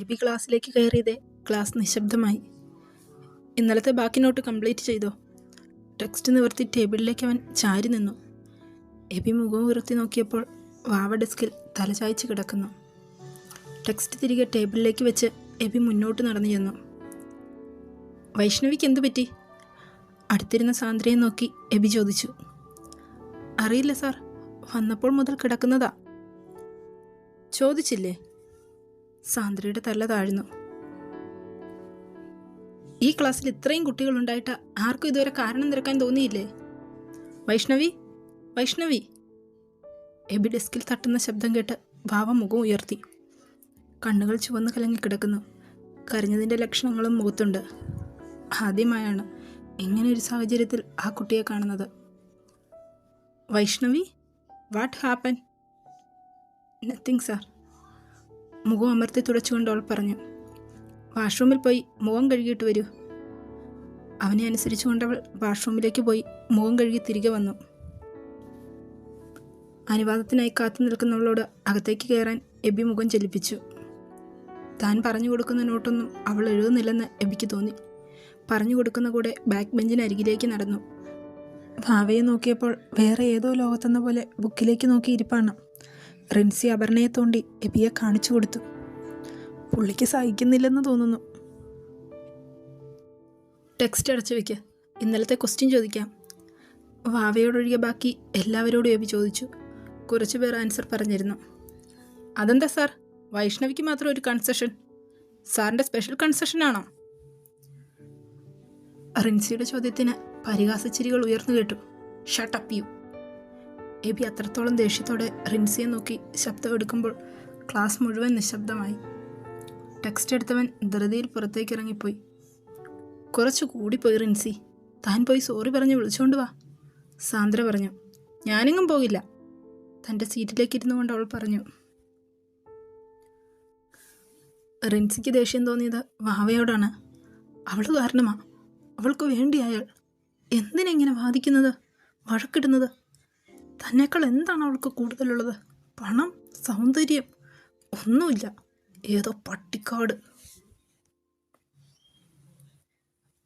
AB ക്ലാസ്സിലേക്ക് കയറിയതേ class നിശബ്ദമായി. ഇന്നലത്തെ ബാക്കി നോട്ട് കംപ്ലീറ്റ് ചെയ്തോ? ടെക്സ്റ്റ് നിവർത്തി ടേബിളിലേക്ക് അവൻ ചാരി നിന്നു. എബി മുഖം ഉയർത്തി നോക്കിയപ്പോൾ വാവ ഡെസ്കിൽ തലചായ്ച്ച് കിടക്കുന്നു. ടെക്സ്റ്റ് തിരികെ ടേബിളിലേക്ക് വെച്ച് എബി മുന്നോട്ട് നടന്നു ചെന്നു. വൈഷ്ണവിക്ക് എന്തു പറ്റി? അടുത്തിരുന്ന സാന്ദ്രയെ നോക്കി എബി ചോദിച്ചു. അറിയില്ല സാർ വന്നപ്പോൾ മുതൽ കിടക്കുന്നതാ. ചോദിച്ചില്ലേ? സാന്ദ്രയുടെ തല താഴ്ന്നു. ഈ ക്ലാസ്സിൽ ഇത്രയും കുട്ടികളുണ്ടായിട്ട് ആർക്കും ഇതുവരെ കാരണം നിരക്കാൻ തോന്നിയില്ലേ? വൈഷ്ണവി വൈഷ്ണവി. എബി ഡെസ്കിൽ തട്ടുന്ന ശബ്ദം കേട്ട് ഭാവ മുഖം ഉയർത്തി. കണ്ണുകൾ ചുവന്ന് കലങ്ങി കിടക്കുന്നു. കരഞ്ഞതിന്റെ ലക്ഷണങ്ങളും മുഖത്തുണ്ട്. ആദ്യമായാണ് ഇങ്ങനെ ഒരു സാഹചര്യത്തിൽ ആ കുട്ടിയെ കാണുന്നത്. Vaishnavi what happen nothing sir മുഖം അമർത്തി തുടച്ചുകൊണ്ട് അവൾ പറഞ്ഞു വാഷ്റൂമിൽ പോയി മുഖം കഴുകിയിട്ട് വരൂ. അവനെ അനുസരിച്ചുകൊണ്ട് അവൾ വാഷ്റൂമിലേക്ക് പോയി മുഖം കഴുകി തിരികെ വന്നു. അനുവാദത്തിനായി കാത്തു നിൽക്കുന്നവളോട് അകത്തേക്ക് കയറാൻ എബി മുഖം ചലിപ്പിച്ചു. താൻ പറഞ്ഞു കൊടുക്കുന്ന നോട്ടൊന്നും അവൾ എഴുതുന്നില്ലെന്ന് എബിക്ക് തോന്നി. പറഞ്ഞു കൊടുക്കുന്ന കൂടെ ബാക്ക് ബെഞ്ചിന് അരികിലേക്ക് നടന്നു. ഭാവയെ നോക്കിയപ്പോൾ വേറെ ഏതോ ലോകത്തെന്ന പോലെ ബുക്കിലേക്ക് നോക്കി ഇരിപ്പാണ് റിൻസി അപർണയെ തോണ്ടി എബിയെ കാണിച്ചു കൊടുത്തു. പുള്ളിക്ക് സഹിക്കുന്നില്ലെന്ന് തോന്നുന്നു. ടെക്സ്റ്റ് അടച്ചു വെക്ക്. ഇന്നലത്തെ ക്വസ്റ്റ്യൻ ചോദിക്കാം. വാവയോടൊഴികെ ബാക്കി എല്ലാവരോടും എബി ചോദിച്ചു. കുറച്ചു പേർ ആൻസർ പറഞ്ഞിരുന്നു. അതെന്താ സാർ? വൈഷ്ണവിക്ക് മാത്രം ഒരു കൺസെഷൻ. സാറിന്റെ സ്പെഷ്യൽ കൺസെഷൻ ആണോ? റിൻസിയുടെ ചോദ്യത്തിന് പരിഹാസച്ചിരികൾ ഉയർന്നു കേട്ടു. ഷട്ടപ്പ് യു എബി അത്രത്തോളം ദേഷ്യത്തോടെ റിൻസിയെ നോക്കി ശബ്ദം എടുക്കുമ്പോൾ ക്ലാസ് മുഴുവൻ നിശബ്ദമായി. ടെക്സ്റ്റ് എടുത്തവൻ ധൃതിയിൽ പുറത്തേക്ക് ഇറങ്ങിപ്പോയി കുറച്ചു കൂടിപ്പോയി റിൻസി. താൻ പോയി സോറി പറഞ്ഞ് വിളിച്ചുകൊണ്ട് വാ സാന്ദ്ര പറഞ്ഞു. ഞാനെങ്ങും പോകില്ല. തന്റെ സീറ്റിലേക്ക് ഇരുന്നു കൊണ്ട് അവൾ പറഞ്ഞു. റിൻസിക്ക് ദേഷ്യം തോന്നിയത് വാവയോടാണ്. അവൾ കാരണമാ. അവൾക്ക് വേണ്ടി അയാൾ എന്തിനെങ്ങനെ വാദിക്കുന്നത്? വഴക്കിടുന്നത്? തന്നേക്കാൾ എന്താണ് അവൾക്ക് കൂടുതലുള്ളത്? പണം സൗന്ദര്യം ഒന്നുമില്ല. ഏതോ പട്ടിക്കാട്.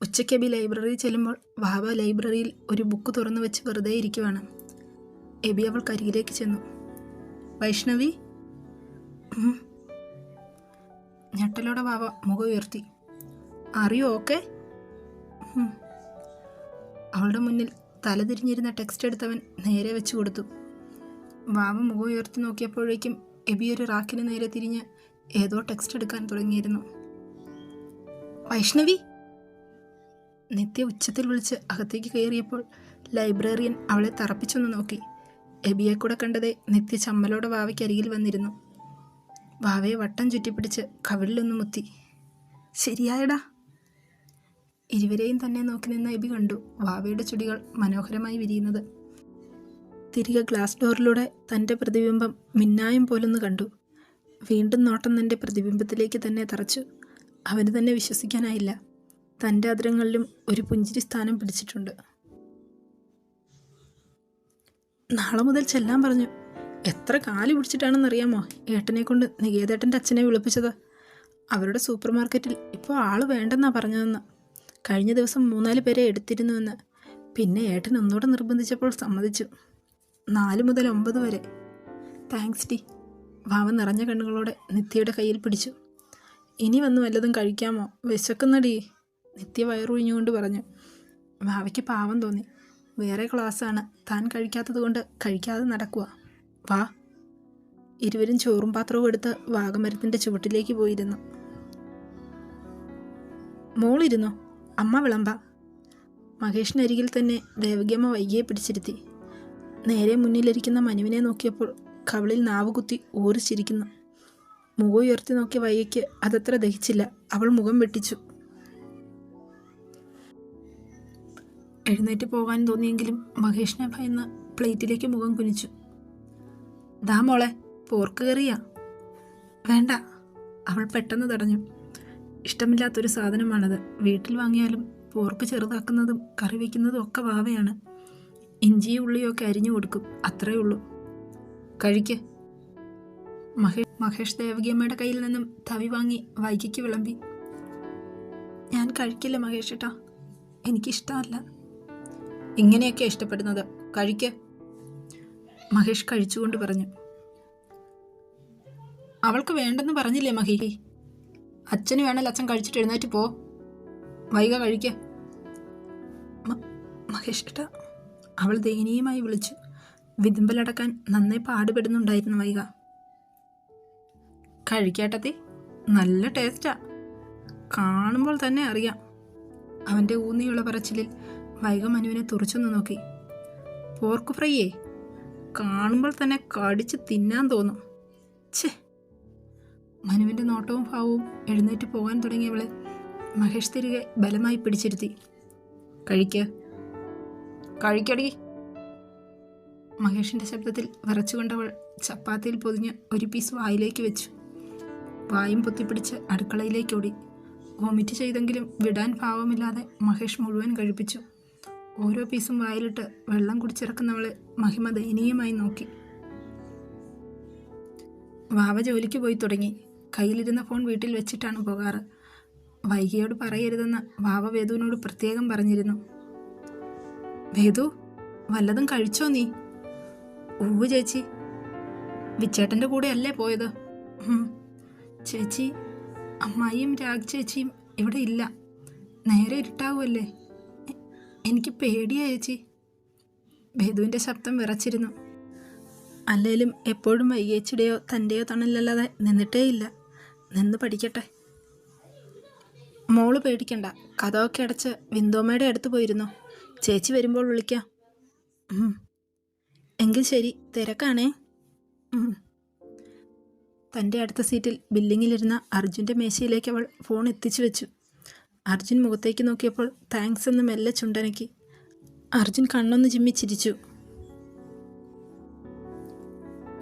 ഉച്ചയ്ക്ക് എബി ലൈബ്രറിയിൽ ചെല്ലുമ്പോൾ വാവ ലൈബ്രറിയിൽ ഒരു ബുക്ക് തുറന്നു വെച്ച് വെറുതെ ഇരിക്കുവാണ്. എബി അവൾ കരിയിലേക്ക് ചെന്നു. വൈഷ്ണവി. ഞെട്ടലോടെ വാവ മുഖം ഉയർത്തി. അറിയോ ഓക്കെ? അവളുടെ മുന്നിൽ തലതിരിഞ്ഞിരുന്ന ടെക്സ്റ്റ് എടുത്തവൻ നേരെ വെച്ചു കൊടുത്തു. വാവ മുഖം ഉയർത്തി നോക്കിയപ്പോഴേക്കും എബി ഒരു റാക്കിന് നേരെ തിരിഞ്ഞ് ഏതോ ടെക്സ്റ്റ് എടുക്കാൻ തുടങ്ങിയിരുന്നു. വൈഷ്ണവി? നിത്യ ഉച്ചത്തിൽ വിളിച്ച് അകത്തേക്ക് കയറിയപ്പോൾ ലൈബ്രറിയൻ അവളെ തറപ്പിച്ചൊന്ന് നോക്കി. എബിയെ കൂടെ കണ്ടതേ നിത്യ ചമ്മലോടെ വാവയ്ക്ക് അരികിൽ വന്നിരുന്നു. വാവയെ വട്ടം ചുറ്റിപ്പിടിച്ച് കവിളിലൊന്ന് മുത്തി. ശരിയായടാ. ഇരുവരെയും തന്നെ നോക്കി നിന്ന എബി കണ്ടു വാവയുടെ ചെടികൾ മനോഹരമായി വിരിയുന്നത്. തിരികെ ഗ്ലാസ് ഡോറിലൂടെ തന്റെ പ്രതിബിംബം മിന്നായം പോലൊന്ന് കണ്ടു. വീണ്ടും നോട്ടം തന്റെ പ്രതിബിംബത്തിലേക്ക് തന്നെ തറച്ചു. അവന് തന്നെ വിശ്വസിക്കാനായില്ല. തന്റെ അതിരങ്ങളിലും ഒരു പുഞ്ചിരി സ്ഥാനം പിടിച്ചിട്ടുണ്ട്. നാളെ മുതൽ ചെല്ലാൻ പറഞ്ഞു. എത്ര കാൽ പിടിച്ചിട്ടാണെന്നറിയാമോ? ഏട്ടനെ കൊണ്ട് നികേതേട്ടന്റെ അച്ഛനെ വിളിപ്പിച്ചത്. അവരുടെ സൂപ്പർ മാർക്കറ്റിൽ ഇപ്പോൾ ആൾ വേണ്ടെന്നാണ് പറഞ്ഞതെന്ന്. കഴിഞ്ഞ ദിവസം മൂന്നാൽ പേരെ എടുത്തിരുന്നുവെന്ന്. പിന്നെ ഏട്ടൻ ഒന്നുകൂടെ നിർബന്ധിച്ചപ്പോൾ സമ്മതിച്ചു. നാല് മുതൽ ഒമ്പത് വരെ. Thanks D. ഭാവൻ നിറഞ്ഞ കണ്ണുകളോടെ നിത്യയുടെ കയ്യിൽ പിടിച്ചു. ഇനി വന്ന് വല്ലതും കഴിക്കാമോ? വിശക്കുന്നടി നിത്യ വയറുഴിഞ്ഞുകൊണ്ട് പറഞ്ഞു. ഭാവയ്ക്ക് പാവം തോന്നി. വേറെ ക്ലാസ്സാണ്. താൻ കഴിക്കാത്തത് കൊണ്ട് കഴിക്കാതെ നടക്കുക വാ. ഇരുവരും ചോറും പാത്രവും എടുത്ത് വാഗമരത്തിന്റെ ചുവട്ടിലേക്ക് പോയിരുന്നു. മോളിരുന്നോ? അമ്മ വിളമ്പ. മഹേഷിനരികിൽ തന്നെ ദേവകിയമ്മ വൈകിയെ പിടിച്ചിരുത്തി. നേരെ മുന്നിലിരിക്കുന്ന മനുവിനെ നോക്കിയപ്പോൾ കവിളിൽ നാവ് കുത്തി ഊറിച്ചിരിക്കുന്നു മുഖം ഉയർത്തി നോക്കിയ വൈകയ്ക്ക് അതത്ര ദഹിച്ചില്ല. അവൾ മുഖം വെട്ടിച്ചു. എഴുന്നേറ്റ് പോകാൻ തോന്നിയെങ്കിലും മഹേഷിനെ ഭയന്ന് പ്ലേറ്റിലേക്ക് മുഖം കുനിച്ചു. ദാ മോളെ പോർക്ക് കറിയാ. വേണ്ട അവൾ പെട്ടെന്ന് തടഞ്ഞു. ഇഷ്ടമില്ലാത്തൊരു സാധനമാണത്. വീട്ടിൽ വാങ്ങിയാലും പോർക്ക് ചെറുതാക്കുന്നതും കറി വയ്ക്കുന്നതും ഒക്കെ വാവയാണ്. ഇഞ്ചിയും ഉള്ളിയും ഒക്കെ അരിഞ്ഞു കൊടുക്കും. അത്രയേ ഉള്ളൂ. കഴിക്ക്. മഹേ മഹേഷ് ദേവകിയമ്മയുടെ കയ്യിൽ നിന്നും തവി വാങ്ങി വൈകിക്ക് വിളമ്പി. ഞാൻ കഴിക്കില്ല മഹേഷ് ഏട്ടാ എനിക്കിഷ്ടമല്ല. ഇങ്ങനെയൊക്കെ ഇഷ്ടപ്പെടുന്നത്. കഴിക്ക്. മഹേഷ് കഴിച്ചുകൊണ്ട് പറഞ്ഞു. അവൾക്ക് വേണ്ടെന്ന് പറഞ്ഞില്ലേ മഹി? അച്ഛന് വേണമല്ലോ അച്ഛൻ കഴിച്ചിട്ട് എഴുന്നേറ്റ് പോ. വൈക കഴിക്ക. മഹേഷ് ഏട്ടാ അവൾ ദയനീയമായി വിളിച്ചു. വിതുമ്പലടക്കാൻ നന്നായി പാടുപെടുന്നുണ്ടായിരുന്നു വൈക കഴിക്കാട്ടത്തി നല്ല ടേസ്റ്റാ കാണുമ്പോൾ തന്നെ അറിയാം. അവന്റെ ഊന്നിയുള്ള പറച്ചിലിൽ വൈക മനുവിനെ തുറച്ചൊന്ന് നോക്കി. പോർക്ക് ഫ്രൈയേ കാണുമ്പോൾ തന്നെ കടിച്ച് തിന്നാൻ തോന്നും. ഛേ മനുവിന്റെ നോട്ടവും ഭാവവും എഴുന്നേറ്റ് പോകാൻ തുടങ്ങിയവളെ മഹേഷ് തിരികെ ബലമായി പിടിച്ചിരുത്തി. കഴിക്ക. കഴിക്കടി. മഹേഷിന്റെ ശബ്ദത്തിൽ വിറച്ചുകൊണ്ടവൾ ചപ്പാത്തിയിൽ പൊതിഞ്ഞ് ഒരു പീസ് വായിലേക്ക് വെച്ചു. വായും പൊത്തിപ്പിടിച്ച് അടുക്കളയിലേക്ക് ഓടി. വോമിറ്റ് ചെയ്തെങ്കിലും വിടാൻ ഭാവമില്ലാതെ മഹേഷ് മുഴുവൻ കഴിപ്പിച്ചു. ഓരോ പീസും വായിലിട്ട് വെള്ളം കുടിച്ചിറക്കുന്നവളെ മഹിമ ദയനീയമായി നോക്കി. വാവ ജോലിക്ക് പോയി തുടങ്ങി. കയ്യിലിരുന്ന ഫോൺ വീട്ടിൽ വെച്ചിട്ടാണ് പോകാറ്. വൈകിയോട് പറയരുതെന്ന് വാവ വേദുവിനോട് പ്രത്യേകം പറഞ്ഞിരുന്നു. വേദു വല്ലതും കഴിച്ചോ നീ? ഊവ് ചേച്ചി. വിച്ചേട്ടന്റെ കൂടെ അല്ലേ പോയത് ചേച്ചി അമ്മായിയും രാഗ് ചേച്ചിയും ഇവിടെ ഇല്ല. നേരെ ഇരുട്ടാവുമല്ലേ എനിക്ക് പേടിയാ ചേച്ചി. ബേദുവിന്റെ ശബ്ദം വിറച്ചിരുന്നു. അല്ലേലും എപ്പോഴും വൈകിയച്ചിടെയോ തന്റെയോ തണലല്ലാതെ നിന്നിട്ടേ ഇല്ല നിന്ന് പഠിക്കട്ടെ. മോൾ പേടിക്കണ്ട. കഥമൊക്കെ അടച്ച് വിന്തോമ്മയുടെ അടുത്ത് പോയിരുന്നു. ചേച്ചി വരുമ്പോൾ വിളിക്കാം. എങ്കിൽ ശരി തിരക്കാണേ. തന്റെ അടുത്ത സീറ്റിൽ ബില്ലിങ്ങിലിരുന്ന അർജുന്റെ മേശയിലേക്ക് അവൾ ഫോൺ എത്തിച്ചു വെച്ചു. അർജുൻ മുഖത്തേക്ക് നോക്കിയപ്പോൾ താങ്ക്സ് എന്ന് മെല്ലെ ചുണ്ടനക്കി. അർജുൻ കണ്ണൊന്ന് ചിമ്മി ചിരിച്ചു.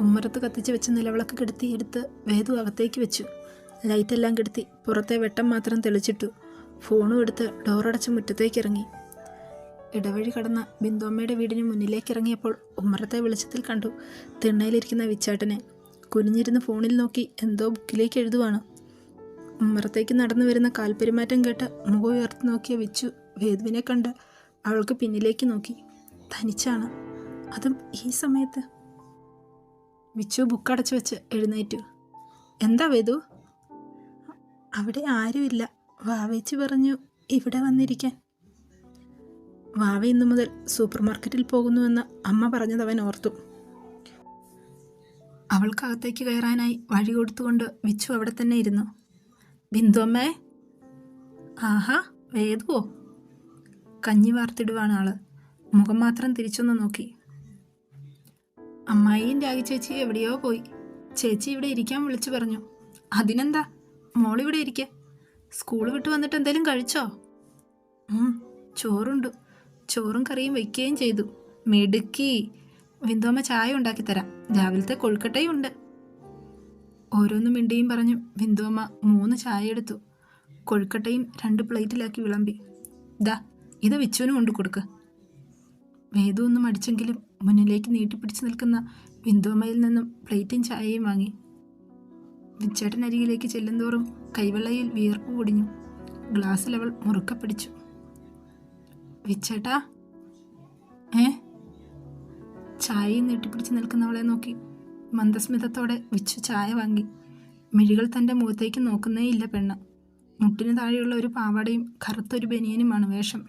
ഉമ്മറത്ത് കത്തിച്ച് വെച്ച നിലവിളക്ക് കെടുത്തി എടുത്ത് വേദു അകത്തേക്ക് വെച്ചു. ലൈറ്റെല്ലാം കെടുത്തി പുറത്തെ വെട്ടം മാത്രം തെളിച്ചിട്ടു. ഫോണും എടുത്ത് ഡോറടച്ച് മുറ്റത്തേക്ക് ഇറങ്ങി ഇടവഴി കടന്ന ബിന്ദോമ്മയുടെ വീടിന് മുന്നിലേക്ക് ഇറങ്ങിയപ്പോൾ ഉമ്മറത്തെ വെളിച്ചത്തിൽ കണ്ടു തിണ്ണയിലിരിക്കുന്ന വിച്ചാട്ടനെ. കുനിഞ്ഞിരുന്ന് ഫോണിൽ നോക്കി എന്തോ ബുക്കിലേക്ക് എഴുതുവാണ്. ഉമ്മറത്തേക്ക് നടന്നു വരുന്ന കാൽപെരുമാറ്റം കേട്ട് മുഖം ഉയർത്തി നോക്കിയ വിച്ചു വേദുവിനെ കണ്ട് അവൾക്ക് പിന്നിലേക്ക് നോക്കി. തനിച്ചാണ്. അതും ഈ സമയത്ത്. വിച്ചു ബുക്ക് അടച്ചു വെച്ച് എഴുന്നേറ്റു. എന്താ വേദു? അവിടെ ആരുമില്ല. വാവേച്ചി പറഞ്ഞു ഇവിടെ വന്നിരിക്കാൻ. വാവ ഇന്നു മുതൽ സൂപ്പർ മാർക്കറ്റിൽ പോകുന്നുവെന്ന് അമ്മ പറഞ്ഞത് അവൻ ഓർത്തു. അവൾക്കകത്തേക്ക് കയറാനായി വഴി കൊടുത്തുകൊണ്ട് വിച്ചു അവിടെ തന്നെ ഇരുന്നു. ബിന്ദു അമ്മേ. ആഹാ വേദുവോ കഞ്ഞി വാർത്തിടുവാണ് ആൾ. മുഖം മാത്രം തിരിച്ചൊന്ന് നോക്കി. അമ്മായിയും രാഗി ചേച്ചി എവിടെയോ പോയി. ചേച്ചി ഇവിടെ ഇരിക്കാൻ വിളിച്ചു പറഞ്ഞു. അതിനെന്താ? മോളിവിടെ ഇരിക്കെ. സ്കൂൾ വിട്ട് വന്നിട്ട് എന്തേലും കഴിച്ചോ? ചോറുണ്ട്. ചോറും കറിയും വെക്കുകയും ചെയ്തു. മെടുക്കി വിന്ദോമ്മ ചായ ഉണ്ടാക്കി തരാം. രാവിലത്തെ കൊഴുക്കട്ടയും ഉണ്ട് ഓരോന്നും മിണ്ടിയും പറഞ്ഞു ബിന്ദുവമ്മ മൂന്ന് ചായ എടുത്തു. കൊഴുക്കട്ടയും രണ്ട് പ്ലേറ്റിലാക്കി വിളമ്പി. ദാ ഇത് വിച്ചുവിനും കൊണ്ട് കൊടുക്ക്. വേദു ഒന്നും അടിച്ചെങ്കിലും മുന്നിലേക്ക് നീട്ടിപ്പിടിച്ച് നിൽക്കുന്ന ബിന്ദുവമ്മയിൽ നിന്നും പ്ലേറ്റും ചായയും വാങ്ങി. വിച്ചേട്ടൻ അരികിലേക്ക് ചെല്ലുന്തോറും കൈവെള്ളയിൽ വിയർപ്പ് പൊടിഞ്ഞു. ഗ്ലാസ്സിൽ അവൾ മുറുക്ക പിടിച്ചു. വിച്ചേട്ടാ? ഏ? ചായയും നീട്ടിപ്പിടിച്ച് നിൽക്കുന്നവളെ നോക്കി മന്ദസ്മിതത്തോടെ വിച്ചു ചായ വാങ്ങി. മിഴികൾ തന്റെ മുഖത്തേക്ക് നോക്കുന്നേയില്ല പെണ്ണ്. മുട്ടിന് താഴെയുള്ള ഒരു പാവാടയും കറുത്തൊരു ബനിയനുമാണ് വേഷം.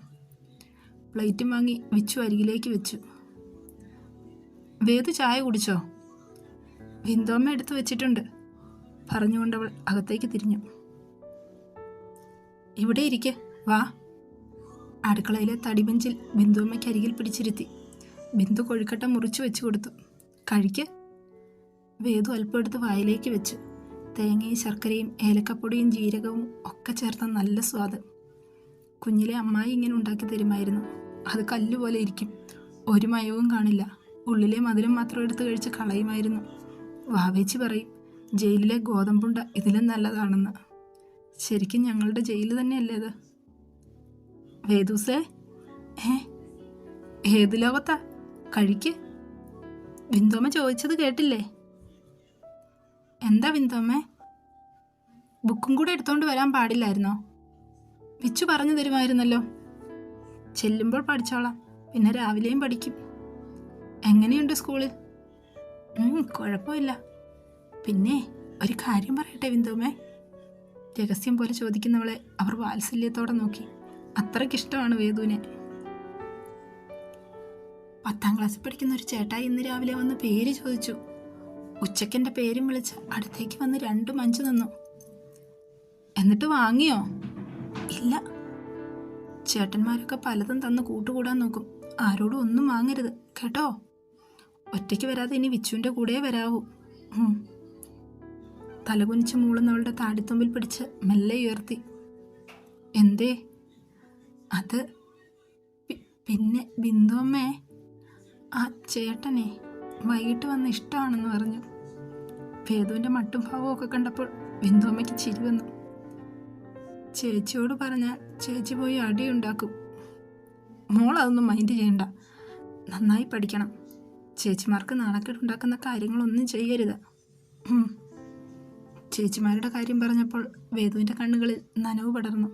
പ്ലേറ്റും വാങ്ങി വിച്ചു അരികിലേക്ക് വെച്ചു. വേദു ചായ കുടിച്ചോ? വിന്തോമ്മ എടുത്തു വെച്ചിട്ടുണ്ട്. പറഞ്ഞുകൊണ്ടവൾ അകത്തേക്ക് തിരിഞ്ഞു. ഇവിടെ ഇരിക്കെ? വാ. അടുക്കളയിലെ തടിബെഞ്ചിൽ ബിന്ദുമ്മയ്ക്ക് അരികിൽ പിടിച്ചിരുത്തി. ബിന്ദു കൊഴുക്കട്ട മുറിച്ചു വെച്ചു കൊടുത്തു. കഴിക്ക്. വേദു അല്പം എടുത്ത് വായിലേക്ക് വെച്ചു. തേങ്ങയും ശർക്കരയും ഏലക്കപ്പൊടിയും ജീരകവും ഒക്കെ ചേർത്ത നല്ല സ്വാദ്. കുഞ്ഞിലെ അമ്മായി ഇങ്ങനെ ഉണ്ടാക്കി തരുമായിരുന്നു. അത് കല്ലുപോലെ ഇരിക്കും. ഒരു മയവും കാണില്ല. ഉള്ളിലെ മധുരം മാത്രം എടുത്ത് കഴിച്ച് കളയുമായിരുന്നു. വാവേച്ചി പറയും ജയിലിലെ ഗോതമ്പുണ്ട ഇതിലും നല്ലതാണെന്ന്. ശരിക്കും ഞങ്ങളുടെ ജയിൽ തന്നെയല്ലേ അത് വേദൂസേ ഏ ഏത് ലോകത്താ? കഴിക്ക്. വിന്തോമ ചോദിച്ചത് കേട്ടില്ലേ? എന്താ ബിന്ദുമ്മേ ബുക്കും കൂടെ എടുത്തോണ്ട് വരാൻ പാടില്ലായിരുന്നോ? വിച്ചു പറഞ്ഞു തരുമായിരുന്നല്ലോ. ചെല്ലുമ്പോൾ പഠിച്ചോളാം പിന്നെ രാവിലെയും പഠിക്കും. എങ്ങനെയുണ്ട് സ്കൂളിൽ കുഴപ്പമില്ല. പിന്നെ ഒരു കാര്യം പറയട്ടെ ബിന്ദുമ്മേ രഹസ്യം പോലെ ചോദിക്കുന്നവളെ അവർ വാത്സല്യത്തോടെ നോക്കി. അത്രയ്ക്കിഷ്ടമാണ് വേദുവിനെ. പത്താം ക്ലാസ്സിൽ പഠിക്കുന്ന ഒരു ചേട്ട ഇന്ന് രാവിലെ വന്ന് പേര് ചോദിച്ചു. ഉച്ചക്കെന്റെ പേരും വിളിച്ച് അടുത്തേക്ക് വന്ന് രണ്ടും അഞ്ചു നിന്നു. എന്നിട്ട് വാങ്ങിയോ? ഇല്ല. ചേട്ടന്മാരൊക്കെ പലതും തന്ന് കൂട്ടുകൂടാൻ നോക്കും. ആരോടും ഒന്നും വാങ്ങരുത്. കേട്ടോ? ഒറ്റയ്ക്ക് വരാതെ ഇനി വിച്ചുവിന്റെ കൂടെ വരാവൂ. തലകുനിച്ച് മൂളുന്നവളുടെ താടിത്തുമ്പിൽ പിടിച്ച് മെല്ലെ ഉയർത്തി. എന്തേ? അത് പിന്നെ ബിന്ദു അമ്മേ ആ ചേട്ടനെ വൈകിട്ട് വന്ന് ഇഷ്ടമാണെന്ന് പറഞ്ഞു. വേദുവിന്റെ മട്ടും ഭാവമൊക്കെ കണ്ടപ്പോൾ ബിന്ദു അമ്മയ്ക്ക് ചിരി വന്നു. ചേച്ചിയോട് പറഞ്ഞാൽ ചേച്ചി പോയി അടിയുണ്ടാക്കും മോൾ അതൊന്നും മൈൻഡ് ചെയ്യണ്ട. നന്നായി പഠിക്കണം. ചേച്ചിമാർക്ക് നാണക്കേടുണ്ടാക്കുന്ന കാര്യങ്ങളൊന്നും ചെയ്യരുത്. ചേച്ചിമാരുടെ കാര്യം പറഞ്ഞപ്പോൾ വേദുവിന്റെ കണ്ണുകളിൽ നനവ് പടർന്നു.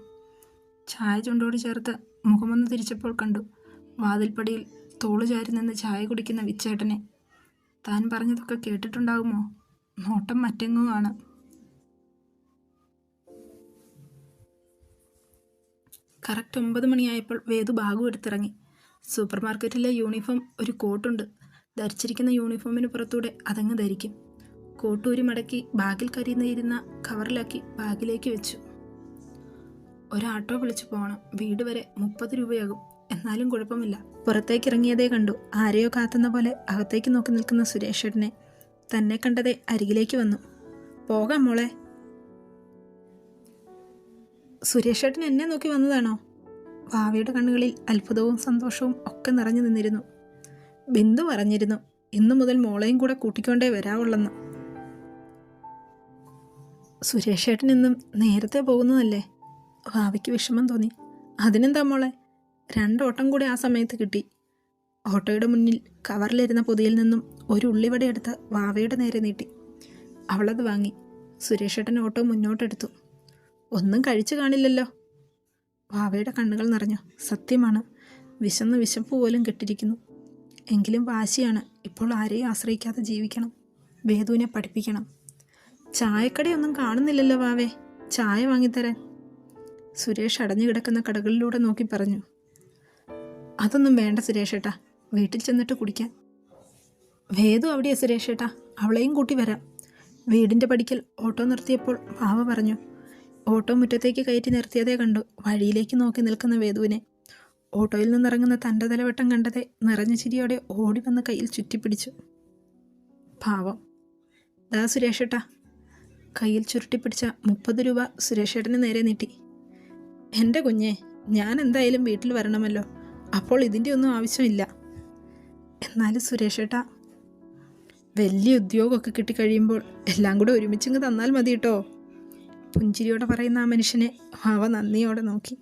ചായ ചുണ്ടോട് ചേർത്ത് മുഖമൊന്ന് തിരിച്ചപ്പോൾ കണ്ടു വാതിൽപ്പടിയിൽ തോളു ചാരി നിന്ന് ചായ കുടിക്കുന്ന വിച്ചേട്ടനെ. താൻ പറഞ്ഞതൊക്കെ കേട്ടിട്ടുണ്ടാകുമോ നോട്ടം മറ്റെങ്ങുമാണ് കറക്റ്റ് ഒമ്പത് മണിയായപ്പോൾ വേദു ബാഗു എടുത്തിറങ്ങി. സൂപ്പർ മാർക്കറ്റിലെ യൂണിഫോം ഒരു കോട്ടുണ്ട്. ധരിച്ചിരിക്കുന്ന യൂണിഫോമിന് പുറത്തൂടെ അതങ്ങ് ധരിക്കും. കോട്ടൂരി മടക്കി ബാഗിൽ കരിയുന്ന കവറിലാക്കി ബാഗിലേക്ക് വെച്ചു. ഒരാട്ടോ വിളിച്ചു പോകണം വീട് വരെ മുപ്പത് രൂപയാകും. എന്നാലും കുഴപ്പമില്ല. പുറത്തേക്ക് ഇറങ്ങിയതേ കണ്ടു. ആരെയോ കാത്തുന്ന പോലെ അകത്തേക്ക് നോക്കി നിൽക്കുന്ന സുരേഷേട്ടനെ തന്നെ കണ്ടതേ അരികിലേക്ക് വന്നു. പോകാം മോളെ. സുരേഷേട്ടൻ എന്നെ നോക്കി വന്നതാണോ? ഭാവിയുടെ കണ്ണുകളിൽ അത്ഭുതവും സന്തോഷവും ഒക്കെ നിറഞ്ഞു നിന്നിരുന്നു. ബിന്ദു പറഞ്ഞിരുന്നു ഇന്നു മുതൽ മോളെയും കൂടെ കൂട്ടിക്കൊണ്ടേ വരാവുള്ളെന്ന്. സുരേഷേട്ടൻ ഇന്നും നേരത്തെ പോകുന്നതല്ലേ? ഭാവിക്ക് വിഷമം തോന്നി. അതിനെന്താ മോളെ? രണ്ടോട്ടം കൂടി ആ സമയത്ത് കിട്ടി. ഓട്ടോയുടെ മുന്നിൽ കവറിലിരുന്ന പൊതിയിൽ നിന്നും ഒരു ഉള്ളിവട എടുത്ത് വാവയുടെ നേരെ നീട്ടി. അവളത് വാങ്ങി. സുരേഷ് സുരേഷേട്ടൻ ഓട്ടോ മുന്നോട്ടെടുത്തു. ഒന്നും കഴിച്ചു കാണില്ലല്ലോ. വാവയുടെ കണ്ണുകൾ നിറഞ്ഞു. സത്യമാണ്. വിശന്ന് വിശപ്പ് പോലും കെട്ടിരിക്കുന്നു. എങ്കിലും വാശിയാണ്. ഇപ്പോൾ ആരെയും ആശ്രയിക്കാതെ ജീവിക്കണം. വേദുവിനെ പഠിപ്പിക്കണം. ചായക്കടയൊന്നും കാണുന്നില്ലല്ലോ വാവേ. ചായ വാങ്ങിത്തരാൻ. സുരേഷ് അടഞ്ഞു കിടക്കുന്ന കടകളിലൂടെ നോക്കി പറഞ്ഞു. അതൊന്നും വേണ്ട സുരേഷേട്ടാ. വീട്ടിൽ ചെന്നിട്ട് കുടിക്കാൻ വേദു അവിടെയാ സുരേഷേട്ടാ. അവളെയും കൂട്ടി വരാം. വീടിന്റെ പടിക്കൽ ഓട്ടോ നിർത്തിയപ്പോൾ ഭാവ പറഞ്ഞു. ഓട്ടോ മുറ്റത്തേക്ക് കയറ്റി നിർത്തിയതേ കണ്ടു. വഴിയിലേക്ക് നോക്കി നിൽക്കുന്ന വേദുവിനെ. ഓട്ടോയിൽ നിന്നിറങ്ങുന്ന തന്റെ തലവട്ടം കണ്ടതേ നിറഞ്ഞ ചിരിയോടെ ഓടി വന്ന് കയ്യിൽ ചുറ്റിപ്പിടിച്ചു. ഭാവം ദാ സുരേഷേട്ടാ. കയ്യിൽ ചുരുട്ടിപ്പിടിച്ച മുപ്പത് രൂപ സുരേഷേട്ടന് നേരെ നീട്ടി. എന്റെ കുഞ്ഞെ ഞാൻ എന്തായാലും വീട്ടിൽ വരണമല്ലോ. അപ്പോൾ ഇതിന്റെ ഒന്നും ആവശ്യമില്ല. എന്നാലും സുരേഷേട്ട വലിയ ഉദ്യോഗമൊക്കെ കിട്ടിക്കഴിയുമ്പോൾ എല്ലാം കൂടെ ഒരുമിച്ചിങ്ങ് തന്നാൽ മതി കേട്ടോ പുഞ്ചിരിയോടെ പറയുന്ന ആ മനുഷ്യനെ ഭാവ നന്ദിയോടെ നോക്കി.